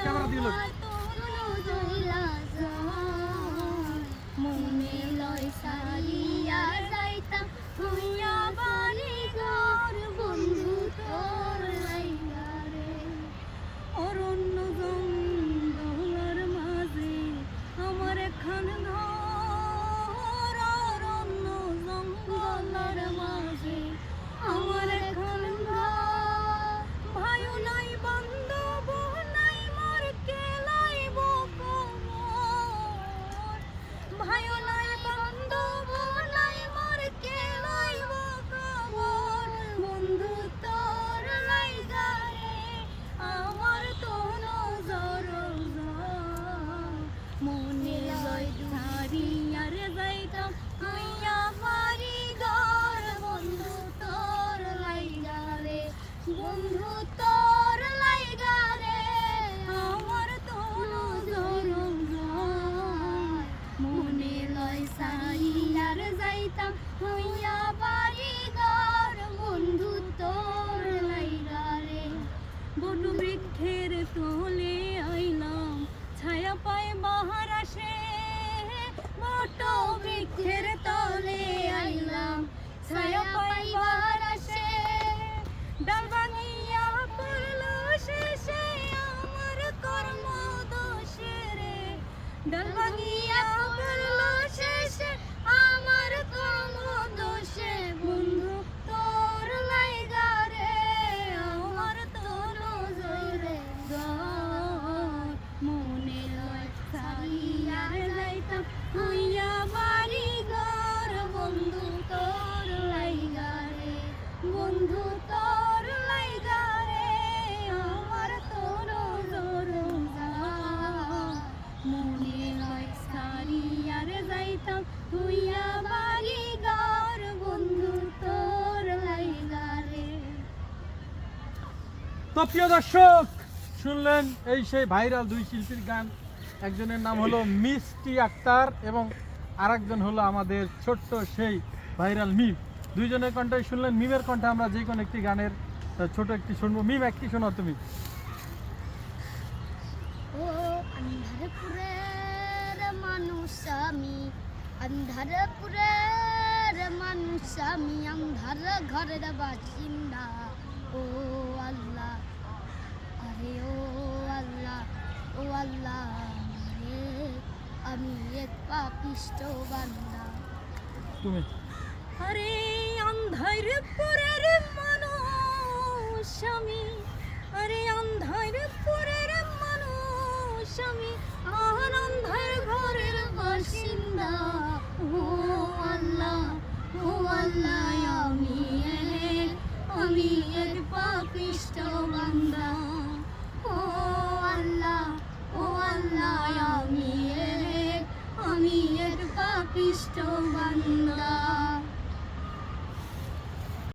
cámara, tío. লয় সাইয়ার যাইতাম, হইয়া বাড়ি ঘর বন্ধু তোর লাইগা রে। বট বৃক্ষের তলে আইলাম, ছায়া পায় বাহার আসে। বট বৃক্ষের তলে আইলাম, ছায়া পায় বাহার আসে। ডাল ভাঙিয়া পড়ল শেষে, আমার কর্ম দোষে রে। ডাল ভাঙিয়া হইয়া বাড়ি ঘর বন্ধু তোর লাইগা তো প্রিয় দর্শক শুনলেন এই সেই ভাইরাল দুই শিল্পীর গান। একজনের নাম হলো মিষ্টি আক্তার এবং আরেকজন হলো আমাদের ছোট্ট সেই ভাইরাল মিম। দুইজনের কণ্ঠে শুনলেন মিমের কণ্ঠে আমরা যে কোনো একটি গানের ছোট একটি শুনব। মিম একটি শোনো তুমি? ও মানুষ আমি অন্ধারপুরের মানুষ আমি অন্ধার ঘরের বাসিন্দা। ও আল্লাহ আরে ও আল্লাহ ও আল্লাহ আমি এক পাপিষ্ট বান্দা। তুমি? আরে অন্ধারপুরের মানুষ আমি আরে অন্ধারপুরের মানুষ আমি আনন্দের ঘরের বাসিন্দা। আল্লাহ আমি এক আমি এক ও আল্লাহ ও আল্লাহ আমি এক আমি এক